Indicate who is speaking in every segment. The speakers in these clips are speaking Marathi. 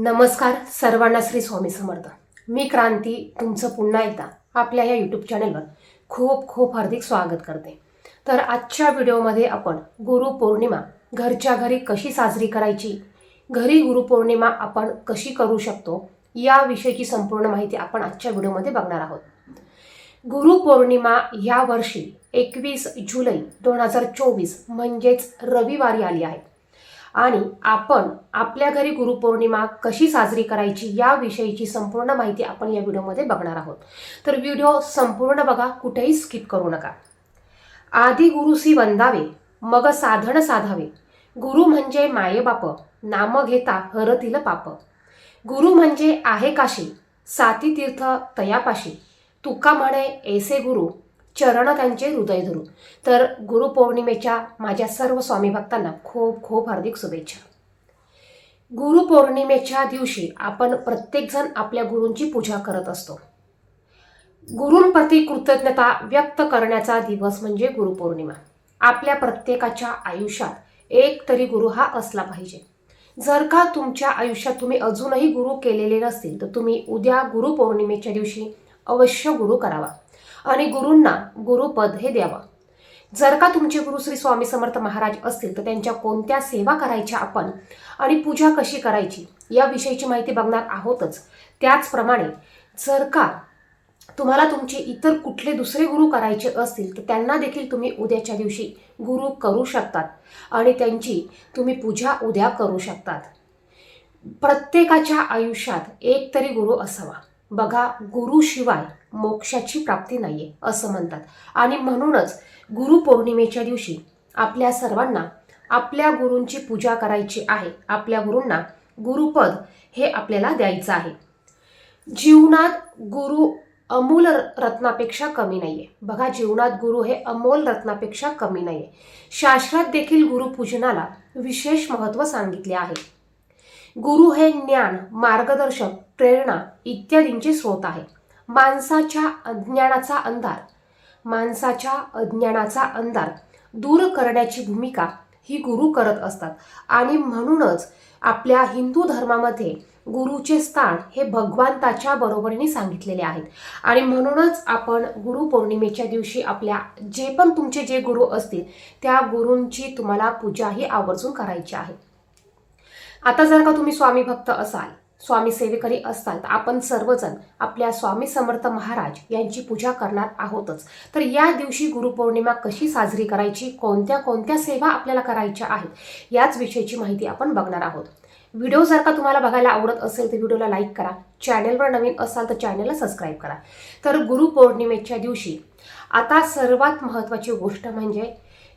Speaker 1: नमस्कार सर्वांना श्री स्वामी समर्थ. मी क्रांती तुमचं पुन्हा एकदा आपल्या या यूट्यूब चॅनलवर खूप खूप हार्दिक स्वागत करते. तर आजच्या व्हिडिओमध्ये आपण गुरुपौर्णिमा घरच्या घरी कशी साजरी करायची घरी गुरुपौर्णिमा आपण कशी करू शकतो याविषयीची संपूर्ण माहिती आपण आजच्या व्हिडिओमध्ये बघणार आहोत. गुरुपौर्णिमा या वर्षी एकवीस जुलै दोन हजार चोवीस म्हणजेच रविवारी आली आहे. आणि आपण आपल्या घरी गुरुपौर्णिमा कशी साजरी करायची याविषयीची संपूर्ण माहिती आपण या व्हिडिओमध्ये बघणार आहोत. तर व्हिडिओ संपूर्ण बघा कुठेही स्किप करू नका. आधी गुरुसी वंदावे मग साधन साधावे. गुरु म्हणजे मायेबाप नाम घेता हरतील पाप. गुरु म्हणजे आहे काशी साती तीर्थ तयापाशी तुका म्हणे ऐसे गुरु चरण त्यांचे हृदय धरू तर गुरुपौर्णिमेच्या माझ्या सर्व स्वामी भक्तांना खूप खूप हार्दिक शुभेच्छा. गुरुपौर्णिमेच्या दिवशी आपण प्रत्येकजण आपल्या गुरूंची पूजा करत असतो. गुरूंप्रती कृतज्ञता व्यक्त करण्याचा दिवस म्हणजे गुरुपौर्णिमा आपल्या प्रत्येकाच्या आयुष्यात एक तरी गुरु हा असला पाहिजे. जर का तुमच्या आयुष्यात तुम्ही अजूनही गुरु केलेले नसतील तर तुम्ही उद्या गुरुपौर्णिमेच्या दिवशी अवश्य गुरु करावा. आणि गुरूंना गुरुपद हे द्यावं. जर का तुमचे गुरु श्री स्वामी समर्थ महाराज असतील तर त्यांच्या कोणत्या सेवा करायच्या आपण आणि पूजा कशी करायची याविषयीची माहिती बघणार आहोतच. त्याचप्रमाणे जर का तुम्हाला तुमचे इतर कुठले दुसरे गुरु करायचे असतील तर त्यांना देखील तुम्ही उद्याच्या दिवशी गुरु करू शकतात आणि त्यांची तुम्ही पूजा उद्या करू शकतात. प्रत्येकाच्या आयुष्यात एक तरी गुरु असावा. बघा गुरुशिवाय मोक्षाची प्राप्ती नाहीये असं म्हणतात. आणि म्हणूनच गुरुपौर्णिमेच्या दिवशी आपल्या सर्वांना आपल्या गुरूंची पूजा करायची आहे. आपल्या गुरूंना गुरुपद हे आपल्याला द्यायचं आहे. जीवनात गुरु अमूल रत्नापेक्षा कमी नाहीये. बघा जीवनात गुरु हे अमोल रत्नापेक्षा कमी नाहीये. शास्त्रात देखील गुरुपूजनाला विशेष महत्त्व सांगितले आहे. गुरु हे ज्ञान मार्गदर्शक प्रेरणा इत्यादींचे स्रोत आहे. माणसाच्या अज्ञानाचा अंधार. माणसाच्या अज्ञानाचा अंधार दूर करण्याची भूमिका ही गुरु करत असतात. आणि म्हणूनच आपल्या हिंदू धर्मामध्ये गुरुचे स्थान हे भगवंताच्या बरोबरीने सांगितलेले आहेत. आणि म्हणूनच आपण गुरुपौर्णिमेच्या दिवशी आपल्या जे पण तुमचे जे गुरु असतील त्या गुरूंची तुम्हाला पूजा ही आवर्जून करायची आहे. आता जर का तुम्ही स्वामी भक्त असाल स्वामी सेवेकरी असताल तर आपण सर्वजण आपल्या स्वामी समर्थ महाराज यांची पूजा करणार आहोतच. तर या दिवशी गुरुपौर्णिमा कशी साजरी करायची कोणत्या कोणत्या सेवा आपल्याला करायच्या आहेत याच विषयीची माहिती आपण बघणार आहोत. व्हिडिओ जर का तुम्हाला बघायला आवडत असेल तर व्हिडिओला लाईक करा. चॅनेलवर नवीन असाल तर चॅनेलला सबस्क्राईब करा. तर गुरुपौर्णिमेच्या दिवशी आता सर्वात महत्त्वाची गोष्ट म्हणजे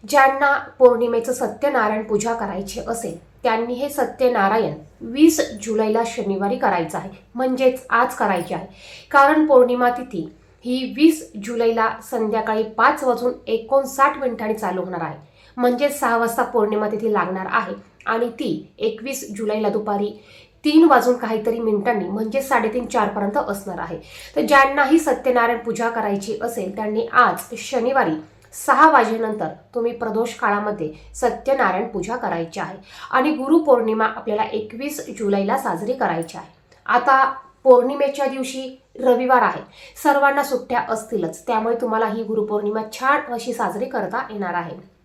Speaker 1: ज्यांना पौर्णिमेचं सत्यनारायण पूजा करायची असेल त्यांनी हे सत्यनारायण वीस जुलैला शनिवारी करायचं आहे. म्हणजेच आज करायचे आहे. कारण पौर्णिमा तिथी ही वीस जुलैला संध्याकाळी पाच वाजून एकोणसाठ मिनिटांनी चालू होणार आहे. म्हणजे सहा वाजता पौर्णिमा तिथी लागणार आहे आणि ती एकवीस जुलैला दुपारी तीन वाजून काहीतरी मिनिटांनी म्हणजे साडेतीन चारपर्यंत असणार आहे. तर ज्यांनाही सत्यनारायण पूजा करायची असेल त्यांनी आज शनिवारी सहा वाजेनंतर तुम्ही प्रदोष काळामध्ये सत्यनारायण पूजा करायची आहे. आणि गुरुपौर्णिमा आपल्याला एकवीस जुलैला साजरी करायची आहे. आता पौर्णिमेच्या दिवशी रविवार आहे. सर्वांना सुट्ट्या असतीलच. त्यामुळे तुम्हाला ही गुरुपौर्णिमा छान अशी साजरी करता येणार आहे.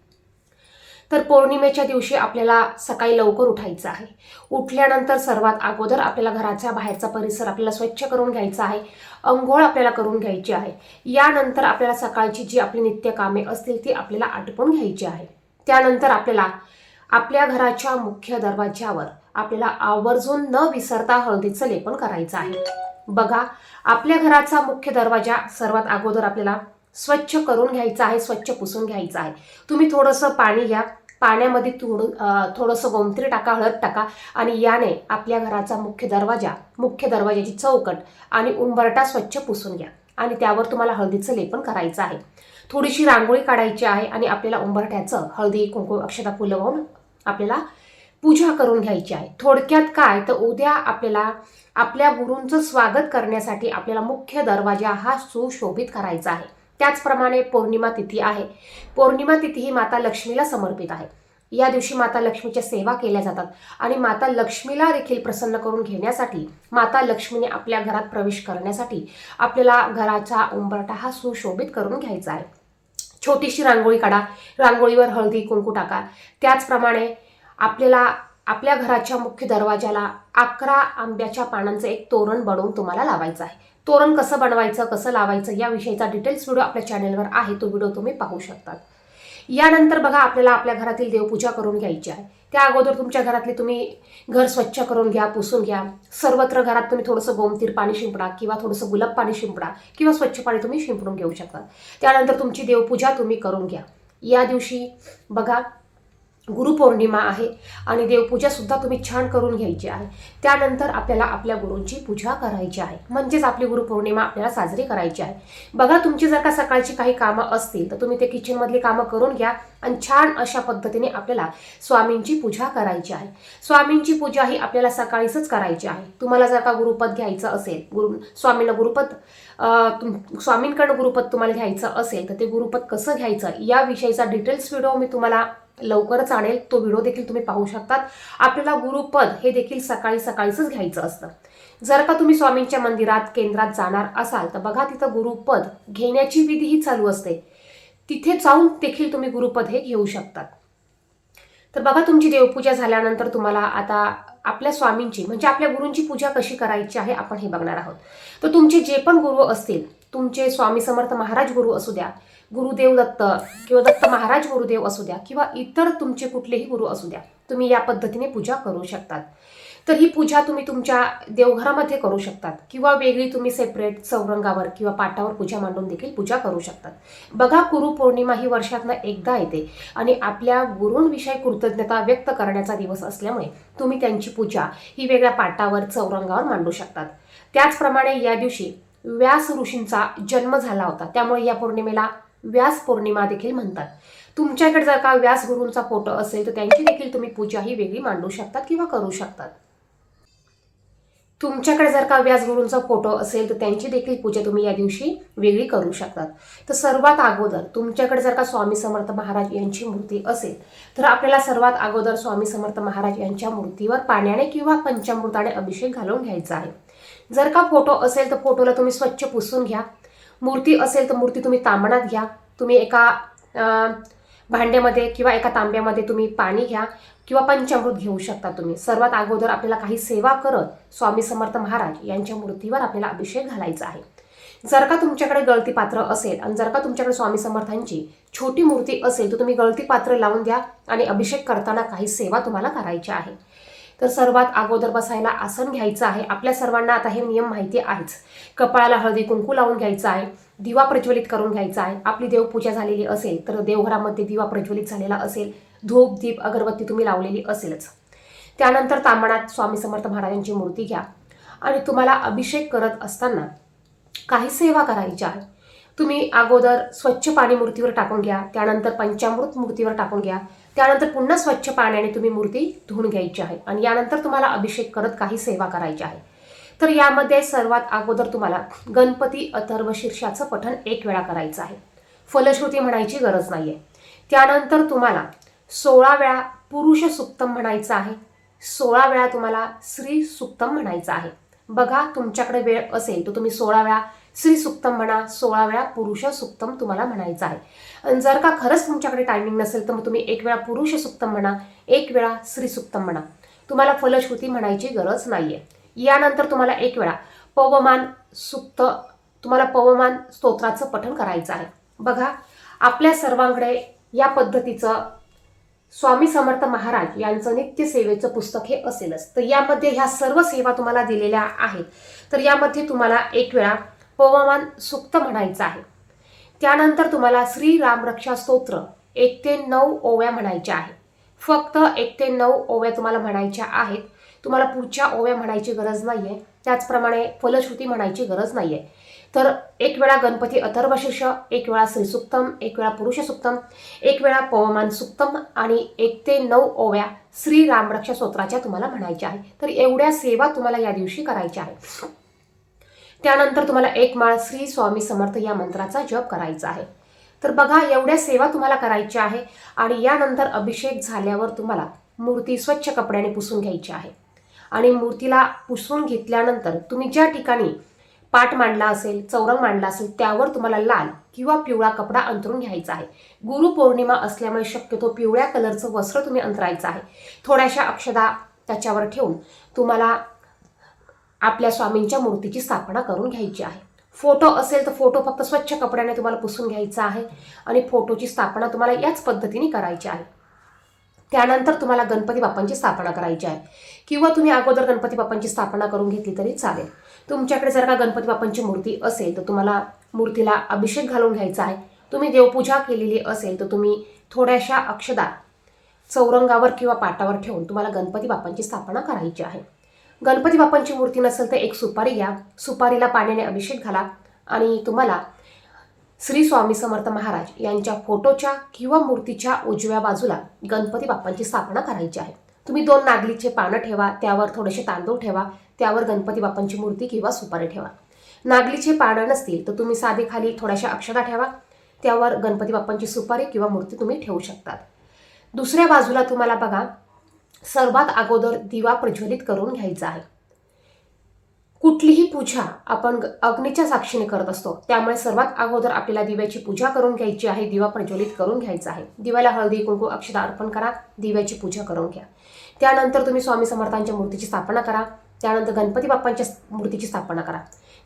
Speaker 1: तर पौर्णिमेच्या दिवशी आपल्याला सकाळी लवकर उठायचं आहे. उठल्यानंतर सर्वात अगोदर आपल्याला घराच्या बाहेरचा परिसर आपल्याला स्वच्छ करून घ्यायचा आहे. अंघोळ आपल्याला करून घ्यायची आहे. यानंतर आपल्याला सकाळची जी आपली नित्य कामे असतील ती आपल्याला आटपून घ्यायची आहे. त्यानंतर आपल्याला आपल्या घराच्या मुख्य दरवाज्यावर आपल्याला आवर्जून न विसरता हळदीचं लेपन करायचं आहे. बघा आपल्या घराचा मुख्य दरवाजा सर्वात अगोदर आपल्याला स्वच्छ करून घ्यायचं आहे स्वच्छ पुसून घ्यायचं आहे. तुम्ही थोडंसं पाणी घ्या. पाण्यामध्ये थोडं थोडंसं गोमत्री टाका हळद टाका आणि याने आपल्या घराचा मुख्य दरवाजा मुख्य दरवाजाची चौकट आणि उंबरटा स्वच्छ पुसून घ्या. आणि त्यावर तुम्हाला हळदीचं लेपन करायचं आहे. थोडीशी रांगोळी काढायची आहे आणि आपल्याला उंबरठ्याचं हळदी कुंकू अक्षता फुलं वाहून आपल्याला पूजा करून घ्यायची आहे. थोडक्यात काय? तर उद्या आपल्याला आपल्या गुरूंचं स्वागत करण्यासाठी आपल्याला मुख्य दरवाजा हा सुशोभित करायचा आहे. त्याचप्रमाणे पौर्णिमा तिथी आहे. पौर्णिमा तिथी ही माता लक्ष्मीला समर्पित आहे. या दिवशी माता लक्ष्मीच्या सेवा केल्या जातात आणि माता लक्ष्मीला देखील प्रसन्न करून घेण्यासाठी माता लक्ष्मीने आपल्या घरात प्रवेश करण्यासाठी आपल्याला घराचा उंबरटा हा सुशोभित करून घ्यायचा आहे. छोटीशी रांगोळी काढा. रांगोळीवर हळदी कुंकू टाका. त्याचप्रमाणे आपल्याला आपल्या घराच्या मुख्य दरवाजाला अकरा आंब्याच्या पानांचं एक तोरण बनवून तुम्हाला लावायचं आहे. तोरण कसं बनवायचं कसं लावायचं या विषयीचा डिटेल्स व्हिडिओ आपल्या चॅनेलवर आहे. तो व्हिडिओ तुम्ही पाहू शकतात. यानंतर बघा आपल्याला आपल्या घरातील देवपूजा करून घ्यायची आहे. त्या अगोदर तुमच्या घरातली तुम्ही घर स्वच्छ करून घ्या पुसून घ्या. सर्वत्र घरात तुम्ही थोडंसं गोमतीर पाणी शिंपडा किंवा थोडंसं गुलाब पाणी शिंपडा किंवा स्वच्छ पाणी तुम्ही शिंपडून घेऊ शकता. त्यानंतर तुमची देवपूजा तुम्ही करून घ्या. या दिवशी बघा गुरुपौर्णिमा आहे आणि देवपूजासुद्धा तुम्ही छान करून घ्यायची आहे. त्यानंतर आपल्याला आपल्या गुरूंची पूजा करायची आहे. म्हणजेच आपली गुरुपौर्णिमा आपल्याला साजरी करायची आहे. बघा तुमची जर का सकाळची काही कामं असतील तर तुम्ही ते किचनमधली कामं करून घ्या आणि छान अशा पद्धतीने आपल्याला स्वामींची पूजा करायची आहे. स्वामींची पूजा ही आपल्याला सकाळीच करायची आहे. तुम्हाला जर का गुरुपद घ्यायचं असेल गुरु स्वामींना गुरुपद तुम स्वामींकडनं गुरुपद तुम्हाला घ्यायचं असेल तर ते गुरुपद कसं घ्यायचं? या विषयीचा डिटेल्स व्हिडिओ मी तुम्हाला लवकरच आणेल तो व्हिडिओ देखील तुम्ही पाहू शकतात. आपल्याला गुरुपद हे देखील सकाळी सकाळीच घ्यायचं असतं. जर का तुम्ही स्वामींच्या मंदिरात केंद्रात जाणार असाल तर बघा तिथं गुरुपद घेण्याची विधी ही चालू असते. तिथे जाऊन देखील तुम्ही गुरुपद हे घेऊ शकतात. तर बघा तुमची देवपूजा झाल्यानंतर तुम्हाला आता आपल्या स्वामींची म्हणजे आपल्या गुरूंची पूजा कशी करायची आहे आपण हे बघणार आहोत. तर तुमचे जे पण गुरु असतील तुमचे स्वामी समर्थ महाराज गुरु असू द्या गुरुदेव दत्त किंवा दत्त महाराज गुरुदेव असू द्या किंवा इतर तुमचे कुठलेही गुरु असू द्या तुम्ही या पद्धतीने पूजा करू शकतात. तर ही पूजा तुम्ही तुमच्या देवघरामध्ये करू शकतात किंवा वेगळी तुम्ही सेपरेट चौरंगावर किंवा पाटावर पूजा मांडून देखील पूजा करू शकतात. बघा गुरु पौर्णिमा ही वर्षातनं एकदा येते आणि आपल्या गुरूंविषयी कृतज्ञता व्यक्त करण्याचा दिवस असल्यामुळे तुम्ही त्यांची पूजा ही वेगळ्या पाटावर चौरंगावर मांडू शकतात. त्याचप्रमाणे या दिवशी व्यास ऋषींचा जन्म झाला होता त्यामुळे या पौर्णिमेला व्यास पौर्णिमा देखील म्हणतात. तुमच्याकडे जर का व्यास गुरूंचा फोटो असेल तर त्यांची देखील तुम्ही पूजा ही वेगळी मांडू शकतात किंवा करू शकतात. तुमच्याकडे जर का व्यास गुरूंचा फोटो असेल तर त्यांची देखील पूजा तुम्ही या दिवशी वेगळी करू शकतात. तर सर्वात अगोदर तुमच्याकडे जर का स्वामी समर्थ महाराज यांची मूर्ती असेल तर आपल्याला सर्वात अगोदर स्वामी समर्थ महाराज यांच्या मूर्तीवर पाण्याने किंवा पंचामृताने अभिषेक घालून घ्यायचा आहे. जर का फोटो असेल तर फोटोला तुम्ही स्वच्छ पुसून घ्या. मूर्ती असेल तर मूर्ती तुम्ही तांबणात घ्या. तुम्ही एका भांड्यामध्ये किंवा एका तांब्यामध्ये तुम्ही पाणी घ्या किंवा पंचामृत घेऊ शकता तुम्ही. सर्वात अगोदर आपल्याला काही सेवा करत स्वामी समर्थ महाराज यांच्या मूर्तीवर आपल्याला अभिषेक घालायचा आहे. जर का तुमच्याकडे गळती पात्र असेल आणि जर का तुमच्याकडे स्वामी समर्थांची छोटी मूर्ती असेल तर तुम्ही गळती पात्र लावून द्या आणि अभिषेक करताना काही सेवा तुम्हाला करायची आहे. तर सर्वात अगोदर बसायला आसन घ्यायचं आहे. आपल्या सर्वांना आता हे नियम माहिती आहेच. कपाळाला हळदी कुंकू लावून घ्यायचा आहे. दिवा प्रज्वलित करून घ्यायचा आहे. आपली देवपूजा झालेली असेल तर देवघरामध्ये दिवा प्रज्वलित झालेला असेल. धूप दीप अगरबत्ती तुम्ही लावलेली असेलच. त्यानंतर तांबणात स्वामी समर्थ महाराजांची मूर्ती घ्या. आणि तुम्हाला अभिषेक करत असताना काही सेवा करायची आहे तुम्ही अगोदर स्वच्छ पाणी मूर्तीवर टाकून घ्या. त्यानंतर पंचामृत मूर्तीवर टाकून घ्या. त्यानंतर पुन्हा स्वच्छ पाण्याने तुम्ही मूर्ती धुवून घ्यायची आहे आणि यानंतर तुम्हाला अभिषेक करत काही सेवा करायची आहे. तर यामध्ये सर्वात अगोदर तुम्हाला गणपती अथर्व शीर्षाचं पठण एक वेळा करायचं आहे. फलश्रुती म्हणायची गरज नाही आहे त्यानंतर तुम्हाला सोळा वेळा पुरुष सुक्तम म्हणायचं आहे. सोळा वेळा तुम्हाला स्त्री सुक्तम म्हणायचं आहे. बघा तुमच्याकडे वेळ असेल तर तुम्ही सोळा वेळा स्त्री सुक्तम म्हणा सोळा वेळा पुरुष सुक्तम तुम्हाला म्हणायचं आहे. आणि जर का खरंच तुमच्याकडे टायमिंग नसेल तर मग तुम्ही एक वेळा पुरुष सुक्तम म्हणा एक वेळा स्त्री सुक्तम म्हणा. तुम्हाला फलश्रुती म्हणायची गरज नाही आहे यानंतर तुम्हाला एक वेळा पवमान सुक्त तुम्हाला पवमान स्तोत्राचं पठण करायचं आहे. बघा आपल्या सर्वांकडे या पद्धतीचं स्वामी समर्थ महाराज यांचं नित्य सेवेचं पुस्तक हे असेलच. तर यामध्ये ह्या सर्व सेवा तुम्हाला दिलेल्या आहेत. तर यामध्ये तुम्हाला एक वेळा पवमान सुक्त म्हणायचं आहे. त्यानंतर तुम्हाला श्री रामरक्षा स्तोत्र एक ते नऊ ओव्या म्हणायच्या आहेत. फक्त एक ते नऊ ओव्या तुम्हाला म्हणायच्या आहेत. तुम्हाला पुढच्या ओव्या म्हणायची गरज नाही आहे त्याचप्रमाणे फलश्रुती म्हणायची गरज नाही आहे तर एक वेळा गणपती अथर्वशीर्ष एक वेळा श्रीसुक्तम एक वेळा पुरुष सुक्तम एक वेळा पवमान सुक्तम आणि एक ते नऊ ओव्या श्री रामरक्षा स्तोत्राच्या तुम्हाला म्हणायच्या आहे तर एवढ्या सेवा तुम्हाला या दिवशी करायच्या आहे त्यानंतर तुम्हाला एक माळ श्री स्वामी समर्थ या मंत्राचा जप करायचा आहे. तर बघा एवढ्या सेवा तुम्हाला करायच्या आहे आणि यानंतर अभिषेक झाल्यावर तुम्हाला मूर्ती स्वच्छ कपड्याने पुसून घ्यायची आहे. आणि मूर्तीला पुसून घेतल्यानंतर तुम्ही ज्या ठिकाणी पाट मांडला असेल चौरंग मांडला असेल त्यावर तुम्हाला लाल किंवा पिवळा कपडा अंतरून घ्यायचा आहे. गुरुपौर्णिमा असल्यामुळे शक्यतो पिवळ्या कलरचं वस्त्र तुम्ही अंतरायचं आहे. थोड्याशा अक्षदा त्याच्यावर ठेवून तुम्हाला आपल्या स्वामींच्या मूर्तीची स्थापना करून घ्यायची आहे. फोटो असेल तर फोटो फक्त स्वच्छ कपड्याने तुम्हाला पुसून घ्यायचा आहे आणि फोटोची स्थापना तुम्हाला याच पद्धतीने करायची आहे. त्यानंतर तुम्हाला गणपती बाप्पांची स्थापना करायची आहे. किंवा तुम्ही अगोदर गणपती बाप्पांची स्थापना करून घेतली तरी चालेल. तुमच्याकडे जर का गणपती बाप्पांची मूर्ती असेल तर तुम्हाला मूर्तीला अभिषेक घालून घ्यायचा आहे. तुम्ही देवपूजा केलेली असेल तर तुम्ही थोड्याशा अक्षदा चौरंगावर किंवा पाटावर ठेवून तुम्हाला गणपती बाप्पांची स्थापना करायची आहे. गणपती बाप्पांची मूर्ती नसेल तर एक सुपारी घ्या. सुपारीला पाण्याने अभिषेक घाला. आणि तुम्हाला श्री स्वामी समर्थ महाराज यांच्या फोटोच्या किंवा मूर्तीच्या उजव्या बाजूला गणपती बाप्पांची स्थापना करायची आहे. तुम्ही दोन नागलीचे पानं ठेवा त्यावर थोडेसे तांदूळ ठेवा त्यावर गणपती बाप्पांची मूर्ती किंवा सुपारी ठेवा. नागलीचे पानं नसतील तर तुम्ही साधे खाली थोड्याशा अक्षता ठेवा. त्यावर गणपती बाप्पांची सुपारी किंवा मूर्ती तुम्ही ठेवू शकतात. दुसऱ्या बाजूला तुम्हाला बघा सर्वात अगोदर दिवा प्रज्वलित करून घ्यायचा आहे. कुठलीही पूजा आपण अग्नीच्या साक्षीने करत असतो त्यामुळे सर्वात अगोदर आपल्याला दिव्याची पूजा करून घ्यायची आहे दिवा प्रज्वलित करून घ्यायचा आहे. दिव्याला हळदी कुंकू अक्षता अर्पण करा दिव्याची पूजा करून घ्या. त्यानंतर तुम्ही स्वामी समर्थांच्या मूर्तीची स्थापना करा त्यानंतर गणपती बाप्पांच्या मूर्तीची स्थापना करा.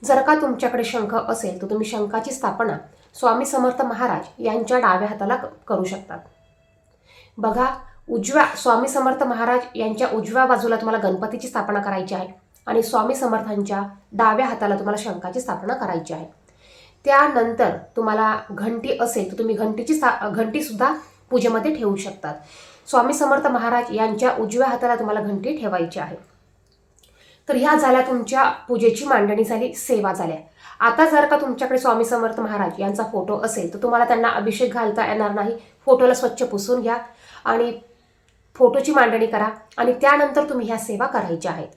Speaker 1: जर का तुमच्याकडे शंख असेल तर तुम्ही शंखाची स्थापना स्वामी समर्थ महाराज यांच्या डाव्या हाताला करू शकतात बघा उजव्या स्वामी समर्थ महाराज यांच्या उजव्या बाजूला तुम्हाला गणपतीची स्थापना करायची आहे आणि स्वामी समर्थांच्या डाव्या हाताला तुम्हाला शंखाची स्थापना करायची आहे. त्यानंतर तुम्हाला घंटी असेल तर तुम्ही घंटीची स्था घंटीसुद्धा पूजेमध्ये ठेवू शकतात. स्वामी समर्थ महाराज यांच्या उजव्या हाताला तुम्हाला घंटी ठेवायची आहे. तर ह्या झाल्या तुमच्या पूजेची मांडणी झाली सेवा झाल्या. आता जर का तुमच्याकडे स्वामी समर्थ महाराज यांचा फोटो असेल तर तुम्हाला त्यांना अभिषेक घालता येणार नाही. फोटोला स्वच्छ पुसून घ्या आणि फोटोची मांडणी करा आणि त्यानंतर तुम्ही ह्या सेवा करायच्या आहेत.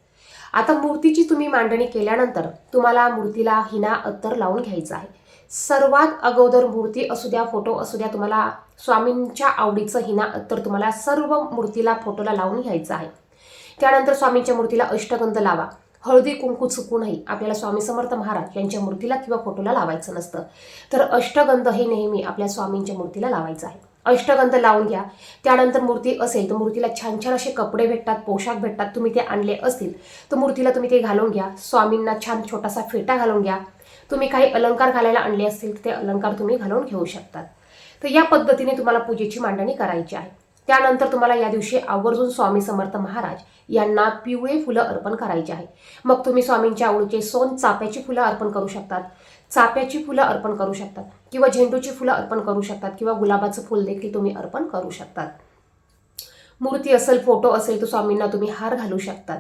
Speaker 1: आता मूर्तीची तुम्ही मांडणी केल्यानंतर तुम्हाला मूर्तीला हिना अत्तर लावून घ्यायचं आहे. सर्वात अगोदर मूर्ती असू द्या फोटो असू द्या तुम्हाला स्वामींच्या आवडीचं हिना अत्तर तुम्हाला सर्व मूर्तीला फोटोला लावून घ्यायचं आहे. त्यानंतर स्वामींच्या मूर्तीला अष्टगंध लावा. हळदी कुंकू चुकूनही आपल्याला स्वामी समर्थ महाराज यांच्या मूर्तीला किंवा फोटोला लावायचं नसतं. तर अष्टगंध हे नेहमी आपल्या स्वामींच्या मूर्तीला लावायचं आहे. अष्टगंध लावून घ्या. त्यानंतर मूर्ती असेल तर मूर्तीला छान छान असे कपडे भेटतात पोशाख भेटतात तुम्ही ते आणले असतील तर मूर्तीला तुम्ही ते घालून घ्या. स्वामींना छान छोटासा फेटा घालून घ्या. तुम्ही काही अलंकार घालायला आणले असतील तर ते अलंकार तुम्ही घालून घेऊ शकतात. तर या पद्धतीने तुम्हाला पूजेची मांडणी करायची आहे. त्यानंतर तुम्हाला या दिवशी आवर्जून स्वामी समर्थ महाराज यांना पिवळे फुलं अर्पण करायचे आहे. मग तुम्ही स्वामींच्या आवडीचे सोन चाप्याची फुलं अर्पण करू शकतात. चाप्याची फुलं अर्पण करू शकतात. किंवा झेंडूची फुलं अर्पण करू शकतात. किंवा गुलाबाचं फुल देखील तुम्ही अर्पण करू शकतात. मूर्ती असेल फोटो असेल तर स्वामींना तुम्ही हार घालू शकतात.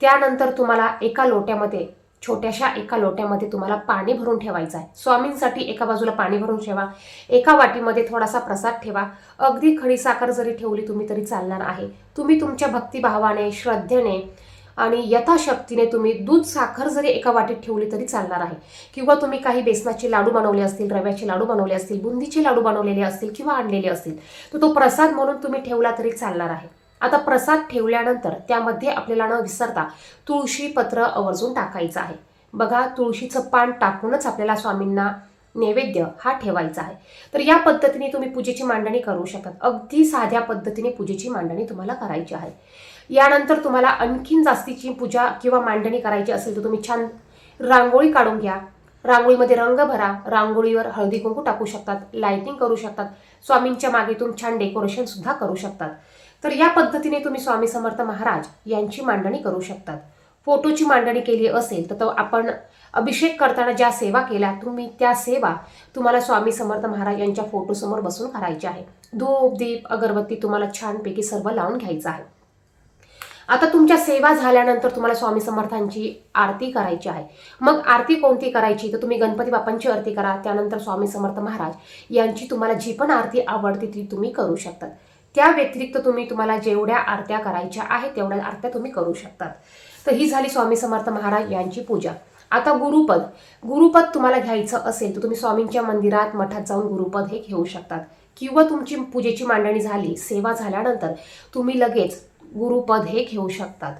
Speaker 1: त्यानंतर तुम्हाला एका लोट्यामध्ये छोट्याशा एका लोट्यामध्ये तुम्हाला पाणी भरून ठेवायचं आहे. स्वामींसाठी एका बाजूला पाणी भरून ठेवा. एका वाटीमध्ये थोडासा प्रसाद ठेवा. अगदी खडी साखर जरी ठेवली तुम्ही तरी चालणार आहे. तुम्ही तुमच्या भक्तिभावाने श्रद्धेने आणि यथाशक्तीने तुम्ही दूध साखर जरी एका वाटीत ठेवली तरी चालणार आहे. किंवा तुम्ही काही बेसनाचे लाडू बनवले असतील रव्याचे लाडू बनवले असतील बुंदीचे लाडू बनवलेले असतील किंवा आणलेले असतील तर तो प्रसाद म्हणून तुम्ही ठेवला तरी चालणार आहे. आता प्रसाद ठेवल्यानंतर त्यामध्ये आपल्याला न विसरता तुळशी पत्र आवर्जून टाकायचं आहे. बघा तुळशीचं पान टाकूनच आपल्याला स्वामींना नैवेद्य हा ठेवायचा आहे. तर या पद्धतीने तुम्ही पूजेची मांडणी करू शकत. अगदी साध्या पद्धतीने पूजेची मांडणी तुम्हाला करायची आहे. यानंतर तुम्हाला आणखीन जास्तीची पूजा किंवा मांडणी करायची असेल तर तुम्ही छान रांगोळी काढून घ्या. रांगोळीमध्ये रंग भरा. रांगोळीवर हळदी कुंकू टाकू शकतात. लायटिंग करू शकतात. स्वामींच्या मागेतून छान डेकोरेशन सुद्धा करू शकतात. तर या पद्धतीने तुम्ही स्वामी समर्थ महाराज यांची मांडणी करू शकतात. फोटोची मांडणी केली असेल तर तो आपण अभिषेक करताना ज्या सेवा केल्या तुम्ही त्या सेवा तुम्हाला स्वामी समर्थ महाराज यांच्या फोटोसमोर बसून करायच्या आहे. धूप दीप अगरबत्ती तुम्हाला छानपैकी सर्व लावून घ्यायचं आहे. आता तुमच्या सेवा झाल्यानंतर तुम्हाला स्वामी समर्थांची आरती करायची आहे. मग आरती कोणती करायची? तर तुम्ही गणपती बाप्पांची आरती करा. त्यानंतर स्वामी समर्थ महाराज यांची तुम्हाला जी पण आरती आवडते ती तुम्ही करू शकतात. त्या व्यतिरिक्त तुम्ही तुम्हाला जेवढ्या आरत्या करायच्या आहेत तेवढ्या आरत्या तुम्ही करू शकतात. तर ही झाली स्वामी समर्थ महाराज यांची पूजा. आता गुरुपद. गुरुपद तुम्हाला घ्यायचं असेल तर तुम्ही स्वामींच्या मंदिरात मठात जाऊन गुरुपद हे घेऊ शकतात. किंवा तुमची पूजेची मांडणी झाली सेवा झाल्यानंतर तुम्ही लगेच गुरुपद हे घेऊ शकतात.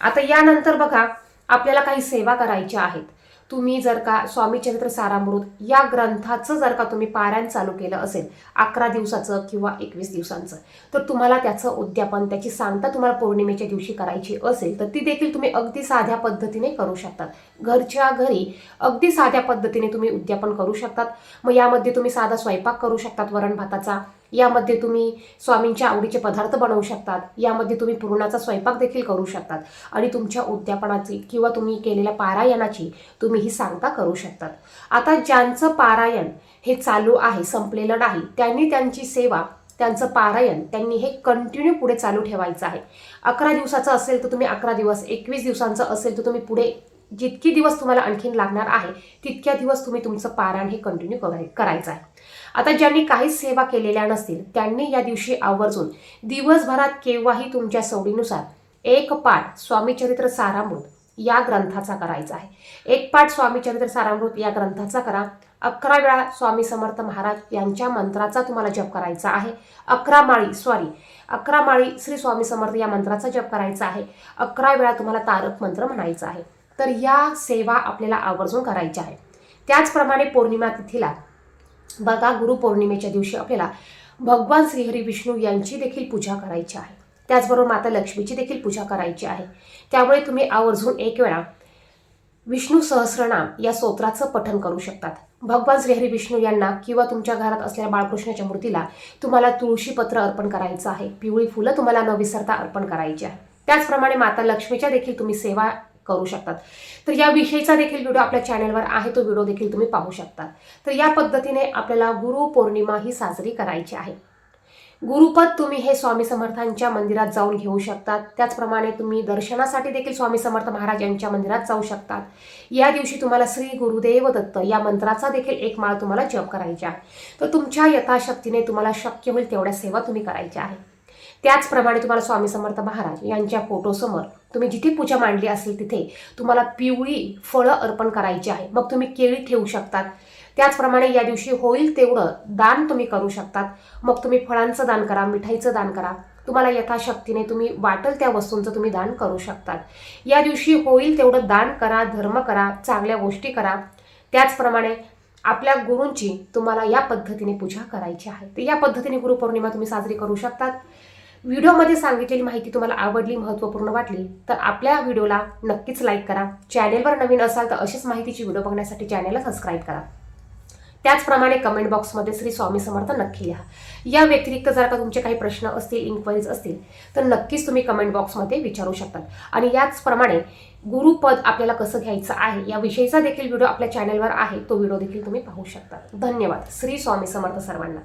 Speaker 1: आता यानंतर बघा आपल्याला काही सेवा करायच्या आहेत. तुम्ही जर का स्वामीचरित्र सारामृत या ग्रंथाचं जर का तुम्ही पारायण चालू केलं असेल अकरा दिवसाचं किंवा एकवीस दिवसांचं तर तुम्हाला त्याचं उद्यापन त्याची सांगता तुम्हाला पौर्णिमेच्या दिवशी करायची असेल तर ती देखील तुम्ही अगदी साध्या पद्धतीने करू शकतात घरच्या घरी अगदी साध्या पद्धतीने तुम्ही उद्यापन करू शकतात. मग यामध्ये तुम्ही साधा स्वयंपाक करू शकतात वरण भाताचा. यामध्ये तुम्ही स्वामींच्या आवडीचे पदार्थ बनवू शकतात. यामध्ये तुम्ही पुरणाचा स्वयंपाक देखील करू शकतात. आणि तुमच्या उद्यापनाची किंवा तुम्ही केलेल्या पारायणाची तुम्ही ही सांगता करू शकतात. आता ज्यांचं पारायण हे चालू आहे संपलेलं नाही त्यांनी त्यांची सेवा त्यांचं पारायण त्यांनी हे कंटिन्यू पुढे चालू ठेवायचं आहे. अकरा दिवसाचं असेल तर तुम्ही अकरा दिवस एकवीस दिवसांचं असेल तर तुम्ही पुढे जितकी दिवस तुम्हाला आणखीन लागणार आहे तितक्या दिवस तुम्ही तुमचं पारायण हे कंटिन्यू करायचं आहे. आता ज्यांनी काहीच सेवा केलेल्या नसतील त्यांनी या दिवशी आवर्जून दिवसभरात केव्हाही तुमच्या सवडीनुसार एक पाठ स्वामीचरित्र सारामृत या ग्रंथाचा करायचा आहे. एक पाठ स्वामीचरित्र सारामृत या ग्रंथाचा करा. अकरा वेळा स्वामी समर्थ महाराज यांच्या मंत्राचा तुम्हाला जप करायचा आहे. अकरा माळी सॉरी अकरा माळी श्री स्वामी समर्थ या मंत्राचा जप करायचा आहे. अकरा वेळा तुम्हाला तारक मंत्र म्हणायचा आहे. तर या सेवा आपल्याला आवर्जून करायच्या आहे त्याचप्रमाणे पौर्णिमा तिथीला बघा गुरुपौर्णिमेच्या दिवशी आपल्याला भगवान श्रीहरी विष्णू यांची देखील पूजा करायची आहे. त्याचबरोबर माता लक्ष्मीची देखील पूजा करायची आहे. त्यामुळे तुम्ही आवर्जून एक वेळा विष्णू सहस्रनाम या स्तोत्राचं पठन करू शकतात. भगवान श्रीहरी विष्णू यांना किंवा तुमच्या घरात असलेल्या बाळकृष्णाच्या मूर्तीला तुम्हाला तुळशीपत्र अर्पण करायचं आहे. पिवळी फुलं तुम्हाला न विसरता अर्पण करायची आहे. त्याचप्रमाणे माता लक्ष्मीच्या देखील तुम्ही सेवा करू शकतात. तर या विषयीचा देखील व्हिडिओ आपल्या चॅनलवर आहे तो व्हिडिओ देखील तुम्ही पाहू शकता तर या पद्धतीने आपल्याला गुरु पौर्णिमा ही साजरी करायची आहे. गुरुपद तुम्ही हे स्वामी समर्थांच्या मंदिरात जाऊन घेऊ शकतात. त्याचप्रमाणे तुम्ही दर्शनासाठी देखील स्वामी समर्थ महाराज यांच्या मंदिरात जाऊ शकतात. या दिवशी तुम्हाला श्री गुरुदेव दत्त या मंत्राचा देखील एक माळ तुम्हाला जप करायचा आहे. तर तुमच्या यथाशक्तीने तुम्हाला शक्य होईल तेवढ्या सेवा तुम्ही करायच्या आहे. त्याचप्रमाणे तुम्हाला स्वामी समर्थ महाराज यांच्या फोटोसमोर तुम्ही जिथे पूजा मांडली असेल तिथे तुम्हाला पिवळी फळं अर्पण करायची आहे. मग तुम्ही केळी ठेवू शकतात. त्याचप्रमाणे या दिवशी होईल तेवढं दान तुम्ही करू शकतात. मग तुम्ही फळांचं दान करा मिठाईचं दान करा. तुम्हाला यथाशक्तीने तुम्ही वाटल त्या वस्तूंचं तुम्ही दान करू शकतात. या दिवशी होईल तेवढं दान करा धर्म करा चांगल्या गोष्टी करा. त्याचप्रमाणे आपल्या गुरूंची तुम्हाला या पद्धतीने पूजा करायची आहे. तर या पद्धतीने गुरुपौर्णिमा तुम्ही साजरी करू शकतात. व्हिडिओमध्ये सांगितलेली माहिती तुम्हाला आवडली महत्त्वपूर्ण वाटली तर आपल्या व्हिडिओला नक्कीच लाईक करा. चॅनेलवर नवीन असाल तर अशीच माहितीची व्हिडिओ बघण्यासाठी चॅनेलला सबस्क्राईब करा. त्याचप्रमाणे कमेंट बॉक्समध्ये श्री स्वामी समर्थ नक्की लिहा. या व्यतिरिक्त जर का तुमचे काही प्रश्न असतील इन्क्वायरीज असतील तर नक्कीच तुम्ही कमेंट बॉक्समध्ये विचारू शकतात. आणि याचप्रमाणे गुरुपद आपल्याला कसं घ्यायचं आहे या विषयीचा देखील व्हिडिओ आपल्या चॅनेलवर आहे तो व्हिडिओ देखील तुम्ही पाहू शकता. धन्यवाद. श्री स्वामी समर्थ सर्वांना.